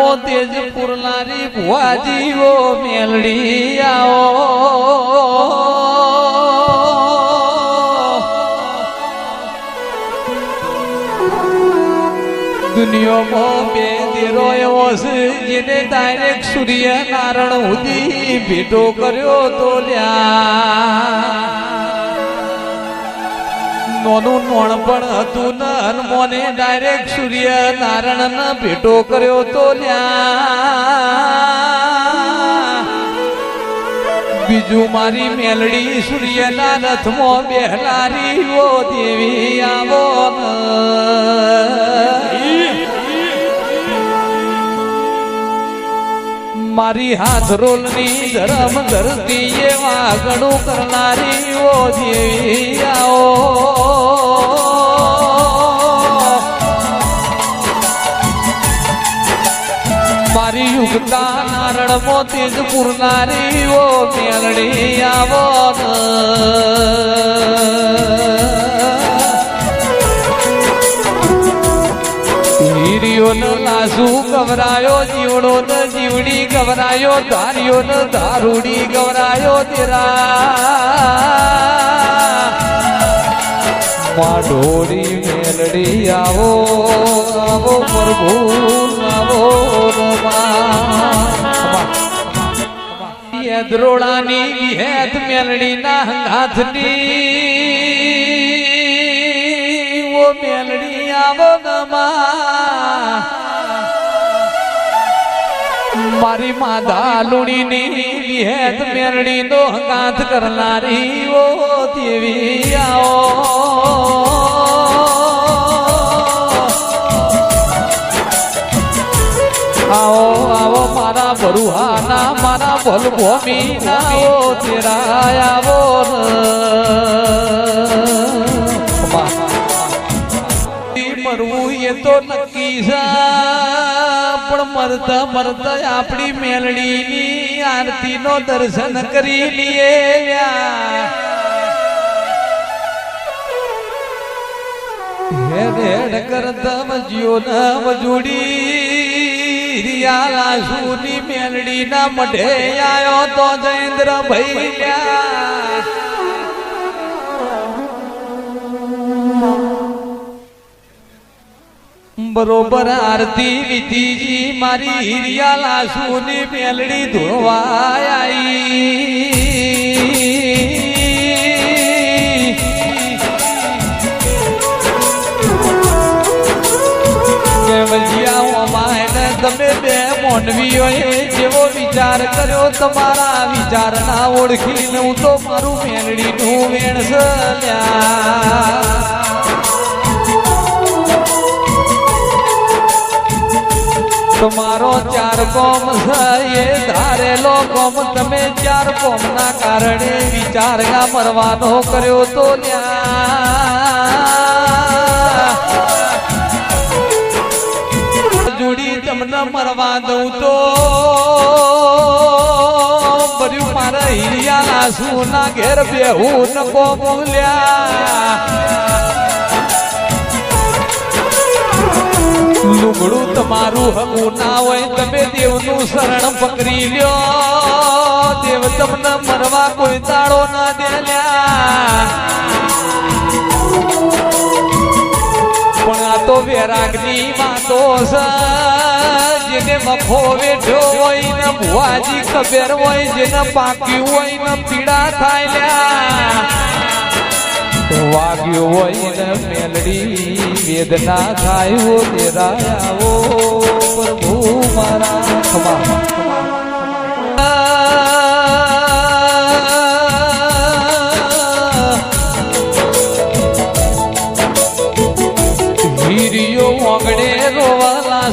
તેજ લારી ભુવાજીઓ મેલડી આવો. દુનિયામાં બે દેરો છે જેને ડાયરેક્ટ સૂર્ય નારાયણ સુધી ભેટો કર્યો તો લ્યા. નોનું નોણપણ હતું ને હનુમાને ડાયરેક્ટ સૂર્ય નારાયણ ને ભેટો કર્યો તો બીજું મારી મેલડી સૂર્યના રથમાં બેહલારી ઓ દેવી આવો મારી હાથ રોલની ધરમ ધરતી એવા ગણું કરનારી ઓ આવો મારી યુગતા નારણ મોતી જ પુરનારી ઓ મેલડી આવો હીરિયો ન ગવરાયો જીવડો ન જીવડી ગવરાયો ધાર્યો ન ધારૂડી ગવરાયો તેરા. માઢોરી મેલડી આવો આવો પ્રભુ, આવો દ્રોડાની વિહેત મેલડી ના હાથની, ઓ મેલડી. મારી માધા લુણીની વિહેત મેરણી નો હકાત કરનારી ઓ દેવી આવો. આવો આવો મારા બરુહાના, મારા ભલભોમી ના ઓ તેરા આવો તો નક્કી પણ મરતા મરતા આપણી મેલડીની આરતી નો દર્શન કરી લઈએ હેડ હેડ કરતા મજ્યો ના મજૂડી મેલડી મઢે આવ્યો તો જયેન્દ્ર ભૈયા બરોબર આરતી વિધિજી મારી હિરિયા લાસુની મેલડી ધોવાય તમે બે મોનવીઓએ જેવો વિચાર કર્યો તમારા વિચાર ના ઓળખીને હું તો મારું મેલડીનું વેણ સલ્યા. તમારો ચાર કોમ એ ધારેલો કોમ તમે ચાર કોમ ના કારણે વિચાર ના મરવાનો કર્યો તો ત્યાં જોડી તમને મરવા દઉં તો. ભર્યું મારા હિરિયા આંસુ ના ઘેર બેહું નકો બોલ્યા. લુગડું તમારું હકું ના હોય તમે દેવનું શરણ પકડી લ્યો. દેવ તમને મરવા કોઈ તાળો ના દેલ્યા. પણ આ તો વેરાગની વાતો જેને મફો વેઠો હોય ને ભુવાજી ખબર હોય, જેને પાક્યું હોય ને પીડા થાય લ્યા. વાગ્યો હોય ને મેલડી, વેદના થાય હો તેરા આવો પ્રભુ મારા રોવાલા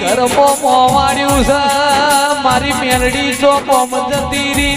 ઘરમાં મોવાડ્યું છે. મારી મેલડી ચોપમ જતી રહી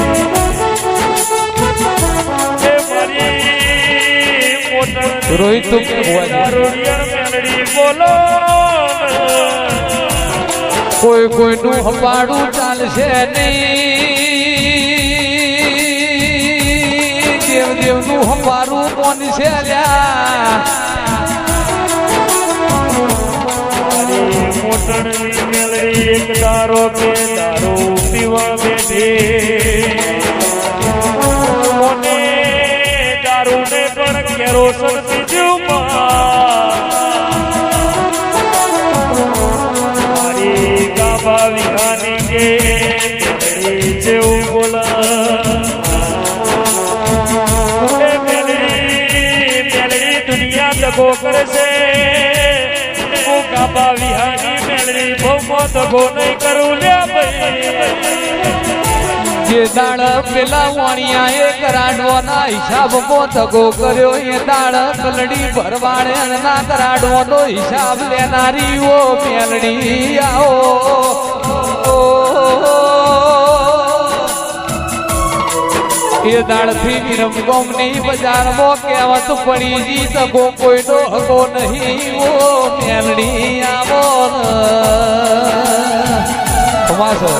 રોહિત તું બોલો કોઈ કોઈનું હપાડું ચાલશે નહીં. દેવ દેવનું હપારું કોણ છે મોટરની મેલડી એક કે દારૂ પીવા બેઠી. દગો કરશે હું વિહાની મેળવી બહુ દગો નહીં કરું લે જે દાળ પેલા વાણિયા એ કરાડવાના હિસાબ દગો કર્યો? એ દાળ કલડી ભરવાડે ના કરાડવાનો હિસાબ લેનારી ઓ મેલડી આવો. એ દાળથી વિરમગોમની બજારમાં કહેવત પડી જી તકો કોઈનો હકો નહીં, ઓ મેલડી આવો તમાશો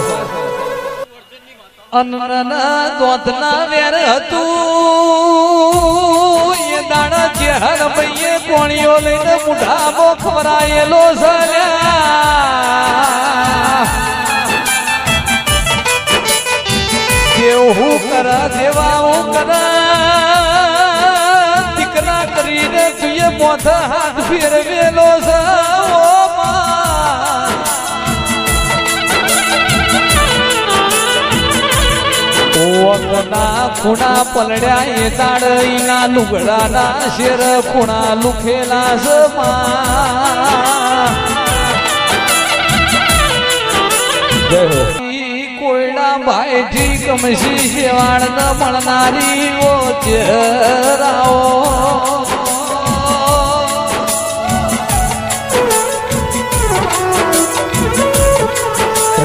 અન્નના દોધના વેર હતું. એ દાણા ચેહર મૈયે કોણીઓ લઈને મુઢામો ખવરાયેલો સર્યા કેવું કરા દેવા હું કરા. દીકરા કરીને તુએ મોઢ હાથ ફેરવેલો છે, ઓ માં. ઓકના ખૂણા પલડ્યા એ તાળીના લુગડાના શેર ખૂણા લુખેલા સમા કોયડા ભાઈથી કમસી શેવાળ ન મળનારી ઓ ચહેરાઓ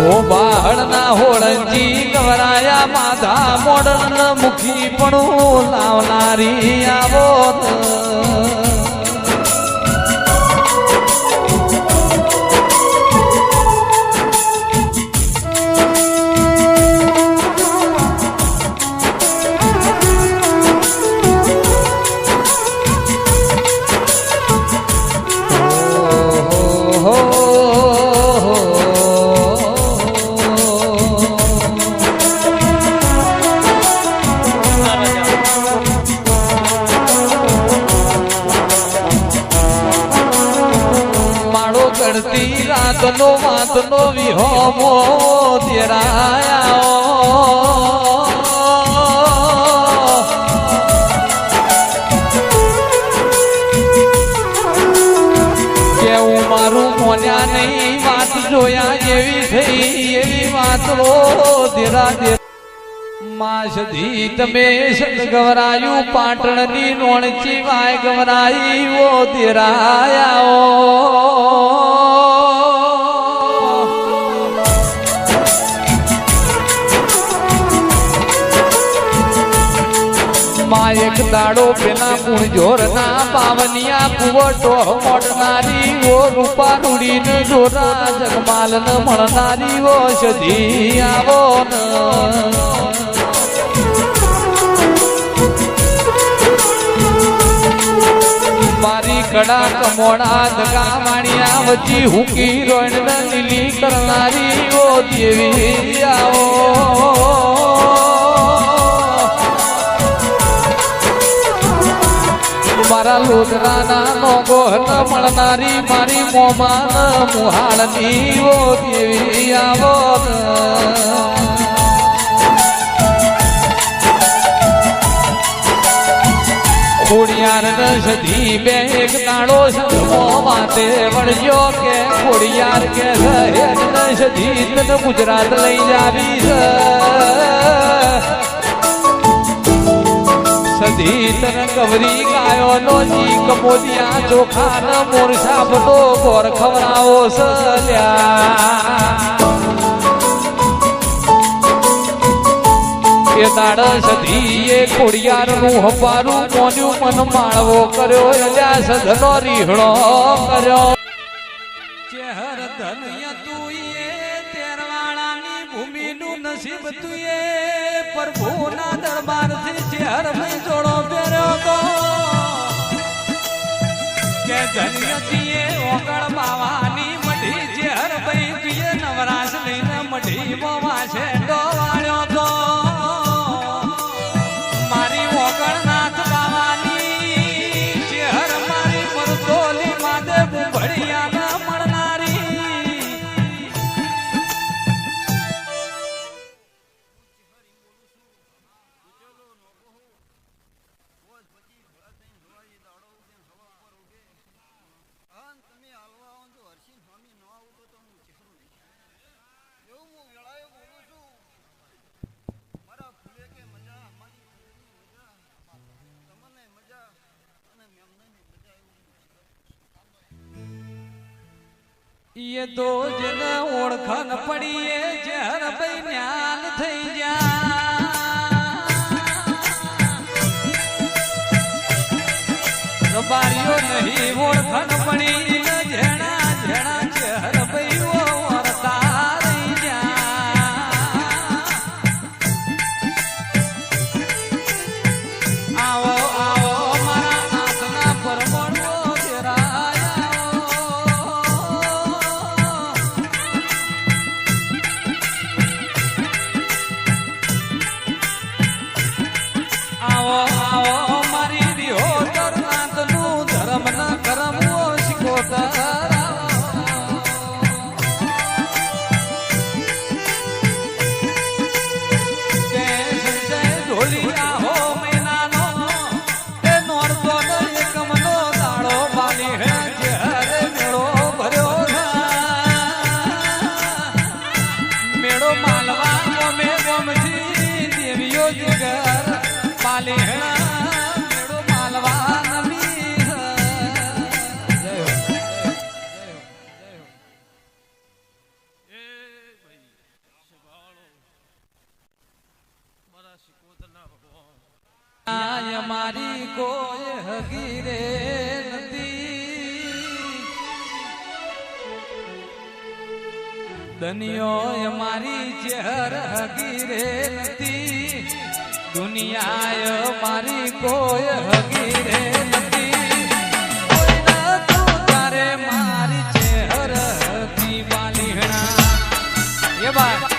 ઓ બાળના હોળંજી ગવરાયા માધા મોડન મુખી પણ લાવનારી આવો ચડતી રાતનો વાતનો વિહોમો દેરાયા કેવું મારું મોન્યા નહીં વાત જોયા એવી થઈ, એવી વાતો દેરા દે માસધી તમે ગવરાયું, પાટણની નોણચી વાય ગવરાઈ, ઓ માં એક દાડો પેલા કુણજોર ના પાવનિયા કુવટો મોડનારી ઓ રૂપા ને જોરા જગમાલ ન મળનારી, ઓ સધી આવો મારી કડા કમોડા ધગા માણિયા વચ્ચી હુકી ને લીલી કરનારી, ઓ દેવી, આવો. મારા લોદરાના નોગો મળનારી મારી મોમાન મુહાળ ઓ દેવી આવો ખોડિયાર ન બે નાળો સદમો માતે વળજો કે ખોડિયાર કે સહેજ ન સધી ગુજરાત લઈ જાવી છે. સીતન કવરી ગાયો નો જીક મોદિયા ચોખા ન મોરસા ભટો ગોર ખવરાવો સસલ્યા એ દાડ સધીએ ખોડિયાર નું હપારું મોન્યું મન માળવો કર્યો અલ્યા સધનો રીહણો કર્યો. ચહેર ધન્ય તું નસીબ તુએ પ્રભુના દરબારથી ચહેર મેં જોડો પહેર્યો તો. કે ધન્ય તીએ ઓગળ બાવાની મઢી ચહેર ભાઈ તુએ નવરાશ લઈને મઢી બોવા છે ઈએ તો જને ઓળખન પડીએ જહર ભાઈ જ્ઞાન થઈ જા. રબારીઓ નહીં ઓળખન પડી મેળો માલવા ઓમે ઓમજી દેવીઓ જગર પાલેહણા મેળો માલવા મારી કોઈ હગી દનિયો મારી ચહેર હગીરે નથી દુનિયા મારી કોય હગીરે નથી કોઈ ના તારે મારી ચહેર હતી એ વાત.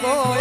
voy.